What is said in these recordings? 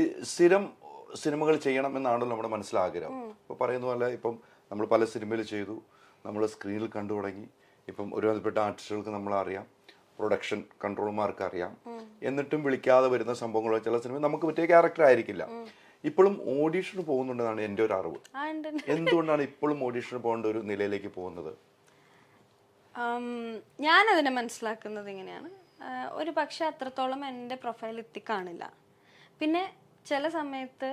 ഈ സ്ഥിരം സിനിമകൾ ചെയ്യണം എന്നാണല്ലോ നമ്മുടെ മനസ്സിലാഗ്രഹം. ഇപ്പൊ പറയുന്ന പോലെ ഇപ്പം നമ്മൾ പല സിനിമയിൽ ചെയ്തു. നമ്മൾ സ്ക്രീനിൽ കണ്ടു തുടങ്ങി. ഇപ്പം ഒരുവിധപ്പെട്ട ആർട്ടിസ്റ്റുകൾക്ക് നമ്മൾ അറിയാം. പ്രൊഡക്ഷൻ കൺട്രോളർമാർക്ക് അറിയാം. എന്നിട്ടും വിളിക്കാതെ വരുന്ന സംഭവങ്ങൾ ചില സിനിമ നമുക്ക് പറ്റിയ ക്യാരക്ടർ ആയിരിക്കില്ല. ഇപ്പോഴും ഓഡീഷന് പോകുന്നുണ്ടെന്നാണ് എന്റെ ഒരു അറിവ്. എന്തുകൊണ്ടാണ് ഇപ്പോഴും ഓഡീഷന് പോകേണ്ട ഒരു നിലയിലേക്ക് പോകുന്നത്? ഞാൻ അതിനെ മനസ്സിലാക്കുന്നത് ഇങ്ങനെയാണ്. ഒരു പക്ഷെ അത്രത്തോളം എന്റെ പ്രൊഫൈൽ എത്തിക്കാണില്ല. പിന്നെ ചില സമയത്ത്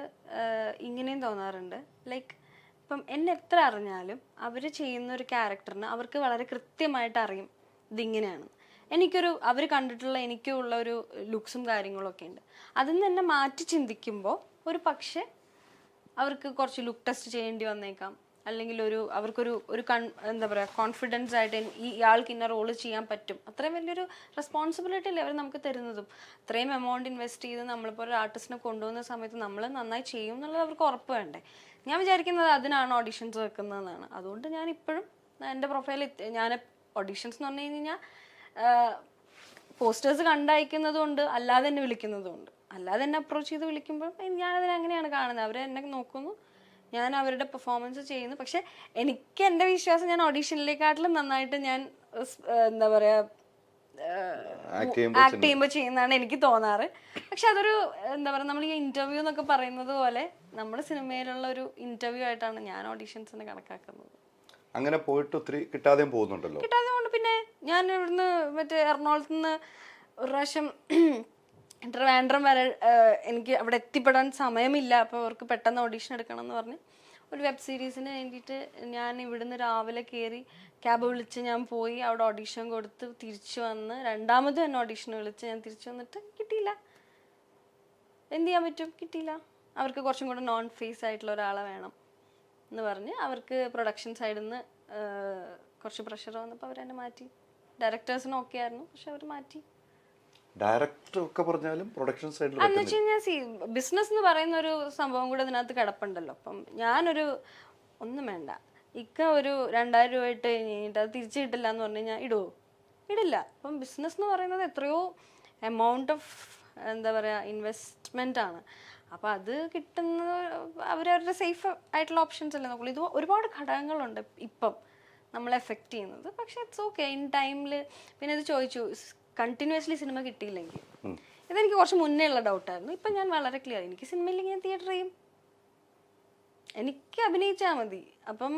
ഇങ്ങനെയും തോന്നാറുണ്ട്. ലൈക്ക് ഇപ്പം എന്നെ എത്ര അറിഞ്ഞാലും അവർ ചെയ്യുന്ന ഒരു ക്യാരക്ടറിന് അവർക്ക് വളരെ കൃത്യമായിട്ട് അറിയും ഇതിങ്ങനെയാണ്. എനിക്കൊരു അവർ കണ്ടിട്ടുള്ള എനിക്കുള്ള ഒരു ലുക്സും കാര്യങ്ങളൊക്കെ ഉണ്ട്. അതിൽ നിന്ന് തന്നെ മാറ്റി ചിന്തിക്കുമ്പോൾ ഒരു പക്ഷേ അവർക്ക് കുറച്ച് ലുക്ക് ടെസ്റ്റ് ചെയ്യേണ്ടി വന്നേക്കാം. അല്ലെങ്കിൽ ഒരു അവർക്കൊരു ഒരു കൺ എന്താ പറയുക കോൺഫിഡൻസ് ആയിട്ട് ഈ ഇയാൾക്ക് ഇന്ന റോൾ ചെയ്യാൻ പറ്റും. അത്രയും വലിയൊരു റെസ്പോൺസിബിലിറ്റി അല്ലേ അവർ നമുക്ക് തരുന്നതും. അത്രയും എമൗണ്ട് ഇൻവെസ്റ്റ് ചെയ്ത് നമ്മളിപ്പോൾ ഒരു ആർട്ടിസ്റ്റിനെ കൊണ്ടുപോകുന്ന സമയത്ത് നമ്മൾ നന്നായി ചെയ്യും എന്നുള്ളത് അവർക്ക് ഉറപ്പ് വേണ്ടേ. ഞാൻ വിചാരിക്കുന്നത് അതിനാണ് ഓഡീഷൻസ് വെക്കുന്നതെന്നാണ്. അതുകൊണ്ട് ഞാൻ ഇപ്പോഴും എന്റെ പ്രൊഫൈൽ ഞാൻ ഓഡീഷൻസ് എന്ന് പറഞ്ഞു കഴിഞ്ഞാൽ പോസ്റ്റേഴ്സ് കണ്ടയക്കുന്നതുകൊണ്ട് അല്ലാതെ എന്നെ വിളിക്കുന്നതുകൊണ്ട് അല്ലാതെ എന്നെ അപ്രോച്ച് ചെയ്ത് വിളിക്കുമ്പോൾ ഞാനതിനെ അങ്ങനെയാണ് കാണുന്നത്. അവർ എന്നെ നോക്കുന്നു. ഞാൻ അവരുടെ പെർഫോമൻസ് ചെയ്യുന്നു. പക്ഷെ എനിക്ക് എന്റെ വിശ്വാസം ഞാൻ ഓഡീഷനിലേക്കാട്ടിലും നന്നായിട്ട് ഞാൻ എന്താ പറയാ ആക്ട് ചെയ്യുമ്പോൾ ചെയ്യുന്നതാണ് എനിക്ക് തോന്നാറ്. പക്ഷെ അതൊരു എന്താ പറയുക നമ്മൾ ഈ ഇന്റർവ്യൂ എന്നൊക്കെ പറയുന്നത് പോലെ നമ്മുടെ സിനിമയിലുള്ള ഒരു ഇന്റർവ്യൂ ആയിട്ടാണ് ഞാൻ ഓഡീഷൻസ് കണക്കാക്കുന്നത്. അങ്ങനെ പോയിട്ട് ഒത്തിരി കിട്ടാതെയും പോകുന്നുണ്ടല്ലോ. കിട്ടാതെ കൊണ്ട് പിന്നെ ഞാൻ ഇവിടുന്ന് മറ്റേ എറണാകുളത്ത് നിന്ന് ഒരു പ്രാവശ്യം ട്രിവാൻഡ്രം വരെ എനിക്ക് അവിടെ എത്തിപ്പെടാൻ സമയമില്ല. അപ്പോൾ അവർക്ക് പെട്ടെന്ന് ഓഡീഷൻ എടുക്കണം എന്ന് പറഞ്ഞ് ഒരു വെബ് സീരീസിന് വേണ്ടിയിട്ട് ഞാൻ ഇവിടുന്ന് രാവിലെ കയറി ക്യാബ് വിളിച്ച് ഞാൻ പോയി അവിടെ ഓഡീഷൻ കൊടുത്ത് തിരിച്ചു വന്ന് രണ്ടാമത് തന്നെ ഓഡീഷൻ വിളിച്ച് ഞാൻ തിരിച്ചു വന്നിട്ട് കിട്ടിയില്ല. എന്ത് ചെയ്യാൻ പറ്റും? കിട്ടിയില്ല. അവർക്ക് കുറച്ചും കൂടെ നോൺ ഫേസ് ആയിട്ടുള്ള ഒരാളെ വേണം എന്ന് പറഞ്ഞ് അവർക്ക് പ്രൊഡക്ഷൻ സൈഡിൽ നിന്ന് കുറച്ച് പ്രഷർ വന്നപ്പോൾ അവരെന്നെ മാറ്റി. ഡയറക്ടേഴ്സിന് ഓക്കെ ആയിരുന്നു പക്ഷെ അവർ മാറ്റി. ഡയറക്ടർ ഒക്കെ പറഞ്ഞാലും പ്രൊഡക്ഷൻ സൈഡിൽ ബിസിനസ് എന്ന് പറയുന്ന ഒരു സംഭവം കൂടെ അതിനകത്ത് കിടപ്പുണ്ടല്ലോ. അപ്പം ഞാനൊരു ഒന്നും വേണ്ട. ഇക്ക ഒരു രണ്ടായിരം രൂപ ഇട്ട് കഴിഞ്ഞിട്ട് അത് തിരിച്ചു കിട്ടില്ല എന്ന് പറഞ്ഞു കഴിഞ്ഞാൽ ഇടുവോ? ഇടില്ല. അപ്പം ബിസിനസ് എന്ന് പറയുന്നത് എത്രയോ എമൗണ്ട് ഓഫ് എന്താ പറയുക ഇൻവെസ്റ്റ്മെന്റ് ആണ്. അപ്പോൾ അത് കിട്ടുന്ന അവരവരുടെ സേഫ് ആയിട്ടുള്ള ഓപ്ഷൻസ് അല്ലേ നോക്കുള്ളൂ. ഇത് ഒരുപാട് ഘടകങ്ങളുണ്ട് ഇപ്പം നമ്മളെ എഫക്റ്റ് ചെയ്യുന്നത്. പക്ഷേ ഇറ്റ്സ് ഓക്കെ ഇൻ ടൈമിൽ പിന്നെ ഇത് ചോദിച്ചു കണ്ടിന്യൂസ്ലി സിനിമ കിട്ടിയില്ലെങ്കിൽ. ഇതെനിക്ക് കുറച്ച് മുന്നേ ഉള്ള ഡൗട്ടായിരുന്നു ഇപ്പം ഞാൻ വളരെ ക്ലിയർ എനിക്ക് സിനിമയില്ലെങ്കിൽ ഞാൻ തിയേറ്റർ ചെയ്യും. എനിക്ക് അഭിനയിച്ചാൽ മതി. അപ്പം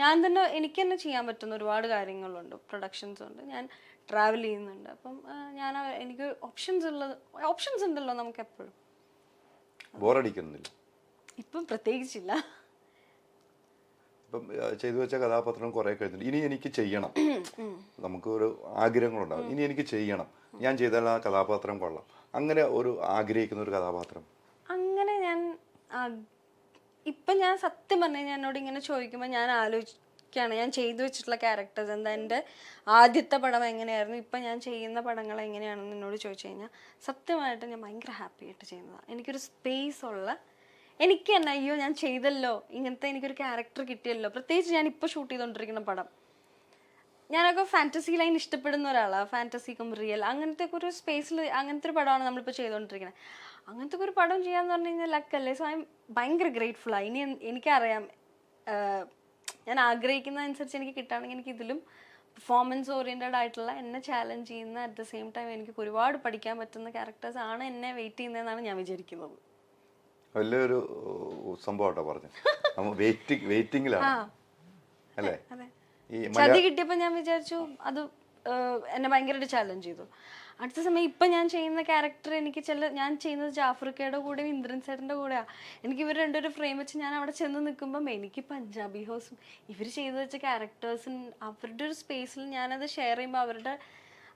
ഞാൻ തന്നെ എനിക്ക് തന്നെ ചെയ്യാൻ പറ്റുന്ന ഒരുപാട് കാര്യങ്ങളുണ്ട്. പ്രൊഡക്ഷൻസ് ഉണ്ട്. ഞാൻ ട്രാവൽ ചെയ്യുന്നുണ്ട്. അപ്പം ഞാൻ എനിക്ക് ഓപ്ഷൻസ് ഉള്ളത് ഓപ്ഷൻസ് ഉണ്ടല്ലോ നമുക്ക് എപ്പോഴും. ബോറടിക്കുന്നില്ല ഇപ്പം പ്രത്യേകിച്ചില്ല. ഇപ്പം ചെയ്തു വെച്ച കഥാപാത്രം കുറെ കഴിഞ്ഞിട്ട് ഇനി എനിക്ക് ചെയ്യണം. നമുക്ക് ഒരു ആഗ്രഹങ്ങളുണ്ടാവും. ഇനി എനിക്ക് ചെയ്യണം. ഞാൻ ചെയ്താൽ ആ കഥാപാത്രം കൊള്ളാം. അങ്ങനെ ഒരു ആഗ്രഹിക്കുന്ന ഒരു കഥാപാത്രം. അങ്ങനെ ഞാൻ ഇപ്പൊ ഞാൻ സത്യം പറഞ്ഞു ഞാൻ എന്നോട് ഇങ്ങനെ ചോദിക്കുമ്പോൾ ഞാൻ ആലോചിക്കുകയാണ്. ഞാൻ ചെയ്തു വെച്ചിട്ടുള്ള ക്യാരക്ടേഴ്സ് എന്താ? എന്റെ ആദ്യത്തെ പടം എങ്ങനെയായിരുന്നു? ഇപ്പം ഞാൻ ചെയ്യുന്ന പടങ്ങൾ എങ്ങനെയാണെന്ന് എന്നോട് ചോദിച്ചു കഴിഞ്ഞാൽ സത്യമായിട്ട് ഞാൻ ഭയങ്കര ഹാപ്പി ആയിട്ട് ചെയ്യുന്നതാണ്. എനിക്കൊരു സ്പേസ് ഉള്ള എനിക്ക് തന്നെ അയ്യോ ഞാൻ ചെയ്തല്ലോ. ഇങ്ങനത്തെ എനിക്കൊരു ക്യാരക്ടർ കിട്ടിയല്ലോ. പ്രത്യേകിച്ച് ഞാൻ ഇപ്പോൾ ഷൂട്ട് ചെയ്തുകൊണ്ടിരിക്കുന്ന പടം. ഞാനൊക്കെ ഫാന്റസി ലൈൻ ഇഷ്ടപ്പെടുന്ന ഒരാളാണ് ഫാന്റസിക്കും റിയൽ അങ്ങനത്തെ ഒക്കെ ഒരു സ്പേസിൽ അങ്ങനത്തെ ഒരു പടമാണ് നമ്മളിപ്പോൾ ചെയ്തുകൊണ്ടിരിക്കുന്നത് അങ്ങനത്തെ ഒരു പടം ചെയ്യാന്ന് പറഞ്ഞു കഴിഞ്ഞാൽ ലക്കല്ലേ? സോ ഐ എം ഭയങ്കര ഗ്രേറ്റ്ഫുള്ളാണ് ഇനി എനിക്കറിയാം. ഞാൻ ആഗ്രഹിക്കുന്ന അനുസരിച്ച് എനിക്ക് കിട്ടുകയാണെങ്കിൽ എനിക്ക് ഇതിലും പെർഫോമൻസ് ഓറിയന്റഡ് ആയിട്ടുള്ള എന്നെ ചാലഞ്ച് ചെയ്യുന്ന അറ്റ് ദ സെയിം ടൈം എനിക്ക് ഒരുപാട് പഠിക്കാൻ പറ്റുന്ന ക്യാരക്ടേഴ്സ് ആണ് എന്നെ വെയിറ്റ് ചെയ്യുന്നതെന്നാണ് ഞാൻ വിചാരിക്കുന്നത്. വലിയൊരു സംഭവമാട്ടോ പറഞ്ഞു വെയിറ്റിംഗ് വെയിറ്റിംഗിലാണ് അല്ലേ? ഈ ചതി കിട്ടിയപ്പോൾ ഞാൻ വിചാരിച്ചു അത് എന്നെ ഭയങ്കരമായിട്ട് ചാലഞ്ച് ചെയ്തു. അടുത്ത സമയം ഇപ്പം ഞാൻ ചെയ്യുന്ന ക്യാരക്ടർ എനിക്ക് ചില ഞാൻ ചെയ്യുന്നത് ജാഫ്രിക്കയുടെ കൂടെയും ഇന്ദ്രൻ സേട്ടന്റെ കൂടെയാണ് എനിക്ക് ഇവർ രണ്ടൊരു ഫ്രെയിം വെച്ച് ഞാൻ അവിടെ ചെന്ന് നിൽക്കുമ്പം എനിക്ക് പഞ്ചാബി ഹൗസും ഇവർ ചെയ്തു വെച്ച ക്യാരക്ടേഴ്സും അവരുടെ ഒരു സ്പേസിൽ ഞാനത് ഷെയർ ചെയ്യുമ്പോൾ അവരുടെ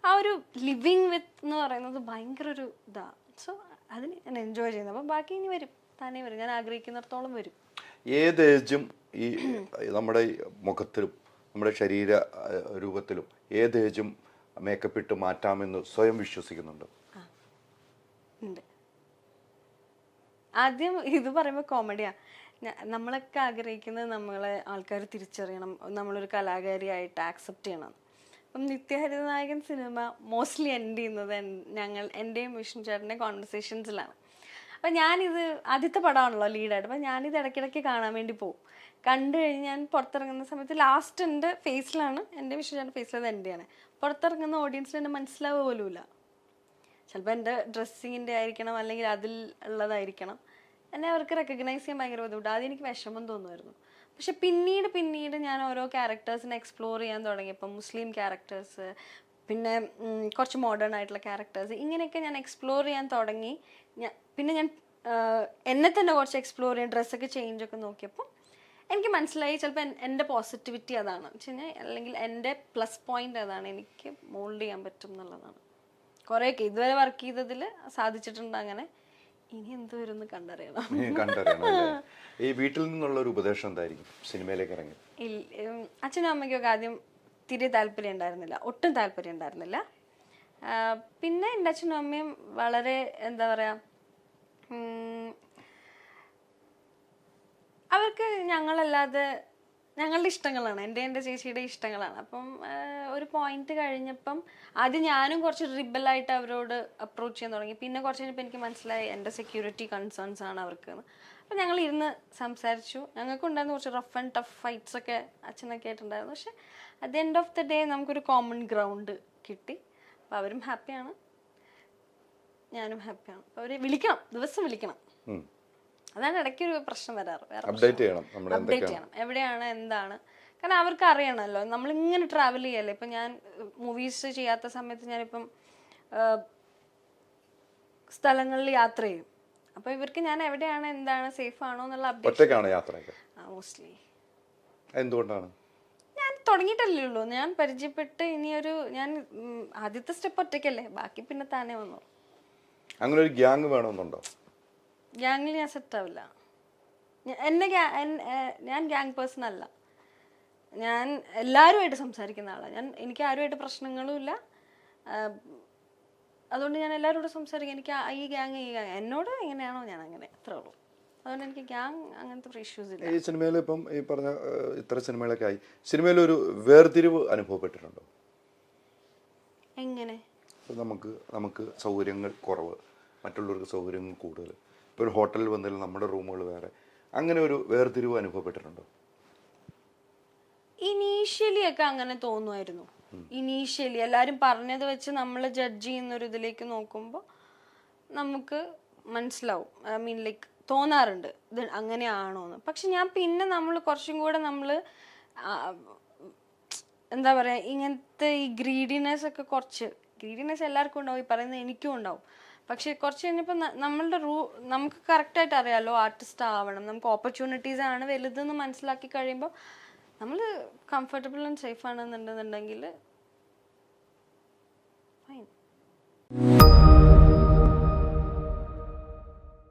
ആ ഒരു ലിവിങ് വിത്ത് എന്ന് പറയുന്നത് ഭയങ്കര ഒരു ഇതാണ് സോ അതിന് ഞാൻ എൻജോയ് ചെയ്യുന്നത് അപ്പം ബാക്കി ഇനി വരും. തന്നെ വരും. ഞാൻ ആഗ്രഹിക്കുന്നിടത്തോളം വരും. ഏത് ഏജും ഈ നമ്മുടെ മുഖത്തിലും നമ്മുടെ ശരീര രൂപത്തിലും ഏത് ഏജും മേക്കപ്പ് ഇട്ട് മാറ്റാമെന്ന് സ്വയം വിശ്വസിക്കുന്നുണ്ട്. ആദ്യം ഇത് പറയുമ്പോൾ കോമഡിയാ നമ്മളൊക്കെ ആഗ്രഹിക്കുന്നത് നമ്മളെ ആൾക്കാർ തിരിച്ചറിയണം. നമ്മളൊരു കലാകാരിയായിട്ട് ആക്സെപ്റ്റ് ചെയ്യണം. അപ്പം നിത്യഹരിതനായകൻ സിനിമ മോസ്റ്റ്ലി എൻഡ് ചെയ്യുന്നത് ഞങ്ങൾ എന്റെയും വിഷ്ണു ചേട്ടന്റെ കോൺവെർസേഷൻസിലാണ് അപ്പം ഞാനിത് ആദ്യത്തെ പടമാണല്ലോ ലീഡായിട്ട് അപ്പം ഞാനിത് ഇടയ്ക്കിടയ്ക്ക് കാണാൻ വേണ്ടി പോകും കണ്ടു കഴിഞ്ഞ് ഞാൻ പുറത്തിറങ്ങുന്ന സമയത്ത് ലാസ്റ്റ് എന്റെ ഫേസിലാണ് എന്റെ വിഷയം ഫേസിലത് എന്റെയാണ് പുറത്തിറങ്ങുന്ന ഓഡിയൻസിന് എന്നെ മനസ്സിലാവുക പോലുമില്ല. ചിലപ്പോൾ എന്റെ ഡ്രസ്സിങ്ങിന്റെ ആയിരിക്കണം അല്ലെങ്കിൽ അതിൽ ഉള്ളതായിരിക്കണം. എന്നെ അവർക്ക് റെക്കഗ്നൈസ് ചെയ്യാൻ ഭയങ്കര ബുദ്ധിമുട്ട്. ആദ്യം എനിക്ക് വിഷമം തോന്നുമായിരുന്നു. പക്ഷെ പിന്നീട് പിന്നീട് ഞാൻ ഓരോ ക്യാരക്ടേഴ്സിനെ എക്സ്പ്ലോർ ചെയ്യാൻ തുടങ്ങിയപ്പോൾ മുസ്ലിം ക്യാരക്ടേഴ്സ് പിന്നെ കുറച്ച് മോഡേൺ ആയിട്ടുള്ള ക്യാരക്ടേഴ്സ് ഇങ്ങനെയൊക്കെ ഞാൻ എക്സ്പ്ലോർ ചെയ്യാൻ തുടങ്ങി. ഞാൻ പിന്നെ ഞാൻ എന്നെ തന്നെ കുറച്ച് എക്സ്പ്ലോർ ചെയ്യാൻ ഡ്രസ്സൊക്കെ ചേഞ്ച് ഒക്കെ നോക്കിയപ്പോൾ എനിക്ക് മനസ്സിലായി ചിലപ്പോൾ എന്റെ പോസിറ്റിവിറ്റി അതാണ്. വെച്ച് കഴിഞ്ഞാൽ അല്ലെങ്കിൽ എന്റെ പ്ലസ് പോയിന്റ് അതാണ് എനിക്ക് മോൾഡ് ചെയ്യാൻ പറ്റും എന്നുള്ളതാണ്. കുറേയൊക്കെ ഇതുവരെ വർക്ക് ചെയ്തതിൽ സാധിച്ചിട്ടുണ്ട് അങ്ങനെ. ഇനി എന്ത് വരും കണ്ടറിയണം. കണ്ടറിയണം? ഈ വീട്ടിൽ നിന്നുള്ള ഒരു ഉപദേശം എന്തായിരിക്കും? സിനിമയിലേക്ക് ഇറങ്ങി. അച്ഛനും അമ്മയ്ക്കൊക്കെ ആദ്യം തീരെ താല്പര്യം ഉണ്ടായിരുന്നില്ല. ഒട്ടും താല്പര്യം ഉണ്ടായിരുന്നില്ല. പിന്നെ എന്റെ അച്ഛനും അമ്മയും വളരെ എന്താ പറയുക അവർക്ക് ഞങ്ങളല്ലാതെ ഞങ്ങളുടെ ഇഷ്ടങ്ങളാണ്. എന്റെ എന്റെ ചേച്ചിയുടെ ഇഷ്ടങ്ങളാണ്. അപ്പം ഒരു പോയിന്റ് കഴിഞ്ഞപ്പം ആദ്യം ഞാനും കുറച്ച് റിബലായിട്ട് അവരോട് അപ്രോച്ച് ചെയ്യാൻ തുടങ്ങി. പിന്നെ കുറച്ച് കഴിഞ്ഞപ്പോൾ എനിക്ക് മനസ്സിലായി എന്റെ സെക്യൂരിറ്റി കൺസേൺസ് ആണ് അവർക്ക്. അപ്പം ഞങ്ങൾ ഇരുന്ന് സംസാരിച്ചു. ഞങ്ങൾക്ക് ഉണ്ടായിരുന്ന കുറച്ച് റഫ് ആൻഡ് ടഫ് ഫൈറ്റ്സ് ഒക്കെ അച്ഛനൊക്കെ ആയിട്ടുണ്ടായിരുന്നു. പക്ഷെ at the end of the day നമുക്കൊരു കോമൺ ഗ്രൗണ്ട് കിട്ടി. അപ്പം അവരും ഹാപ്പിയാണ് ഞാനും ഹാപ്പിയാണ് അപ്പോൾ അവർ വിളിക്കണം. ദിവസം വിളിക്കണം. അതാണ് ഇടയ്ക്ക് ഒരു പ്രശ്നം വരാറ്. അപ്ഡേറ്റ് ചെയ്യണം അപ്ഡേറ്റ് ചെയ്യണം. എവിടെയാണ് എന്താണ്? കാരണം അവർക്ക് അറിയണമല്ലോ. നമ്മളിങ്ങനെ ട്രാവൽ ചെയ്യല്ലേ? ഇപ്പം ഞാൻ മൂവീസ് ചെയ്യാത്ത സമയത്ത് ഞാനിപ്പം സ്ഥലങ്ങളിൽ യാത്ര ചെയ്യും. അപ്പോൾ ഇവർക്ക് ഞാൻ എവിടെയാണ് എന്താണ് സേഫ് ആണോ എന്നുള്ള അപ്ഡേറ്റ് ഒറ്റയ്ക്കാണ് യാത്രയൊക്കെ? മോസ്റ്റ്ലി എന്തുകൊണ്ടാണ്? ഞാൻ തുടങ്ങിയിട്ടല്ലേ ഉള്ളൂ. ഞാൻ പരിചയപ്പെട്ട് ഇനിയൊരു ഞാൻ ആദ്യത്തെ സ്റ്റെപ്പ് ഒറ്റയ്ക്കല്ലേ. ബാക്കി പിന്നെ താനേ വന്നു. അങ്ങനെ ഒരു ഗ്യാങ് വേണമെന്നുണ്ടോ? ഗ്യാങ്ങിൽ ഞാൻ സെറ്റ് ആവില്ല. എന്നെ ഞാൻ ഗ്യാങ് പേഴ്സൺ അല്ല. ഞാൻ എല്ലാവരുമായിട്ട് സംസാരിക്കുന്ന ആളാണ് ഞാൻ എനിക്ക് ആരുമായിട്ട് പ്രശ്നങ്ങളും ഇല്ല. അതുകൊണ്ട് ഞാൻ എല്ലാവരോടും സംസാരിക്കും. എനിക്ക് ഈ ഗ്യാങ് ഈ ഗ്യാങ് എന്നോട് എങ്ങനെയാണോ ഞാൻ അങ്ങനെ അത്രേ ഉള്ളൂ. അതുകൊണ്ട് എനിക്ക് ഗ്യാങ് അങ്ങനത്തെ ഇഷ്യൂസ് ഇല്ല. ഈ സിനിമയിൽ ഇപ്പം ഈ പറഞ്ഞ ഇത്ര സിനിമകളൊക്കെ ആയി. സിനിമയിൽ ഒരു വേർതിരിവ് അനുഭവപ്പെട്ടിട്ടുണ്ടോ? എങ്ങനെ? നമുക്ക് നമുക്ക് സൗകര്യങ്ങൾ കുറവ്. മറ്റുള്ളവർക്ക് സൗകര്യങ്ങൾ കൂടുതൽ. ഇപ്പോൾ ഒരു ഹോട്ടലിൽ വന്നാൽ നമ്മുടെ റൂമുകൾ വേറെ. അങ്ങനെ ഒരു വേർതിരിവ് അനുഭവപ്പെട്ടിട്ടുണ്ടോ? ഇനീഷ്യലി ഒക്കെ അങ്ങനെ തോന്നുമായിരുന്നു. ഇനീഷ്യലി എല്ലാരും പറഞ്ഞത് വെച്ച് നമ്മൾ ജഡ്ജ് ചെയ്യുന്ന ഒരു ഇതിലേക്ക് നോക്കുമ്പോൾ നമുക്ക് മനസ്സിലാവും. ഐ മീൻ ലൈക്ക് തോന്നാറുണ്ട്. ഇത് അങ്ങനെയാണോ എന്ന് പക്ഷെ ഞാൻ പിന്നെ നമ്മൾ കുറച്ചും കൂടെ നമ്മൾ എന്താ പറയാ ഇങ്ങനത്തെ ഈ ഗ്രീഡിനെസ് ഒക്കെ കുറച്ച് ഗ്രീഡിനെസ് എല്ലാവർക്കും ഉണ്ടാവും ഈ പറയുന്നത് എനിക്കും ഉണ്ടാവും. പക്ഷെ കുറച്ച് കഴിഞ്ഞപ്പോൾ നമ്മളുടെ റൂ നമുക്ക് കറക്റ്റായിട്ട് അറിയാലോ ആർട്ടിസ്റ്റ് ആവണം നമുക്ക് ഓപ്പർച്യൂണിറ്റീസ് ആണ് വലുതെന്ന് മനസ്സിലാക്കി കഴിയുമ്പോൾ നമ്മൾ കംഫർട്ടബിൾ ആൻഡ് സേഫ് ആണെന്നുണ്ടെന്നുണ്ടെങ്കിൽ ഫൈൻ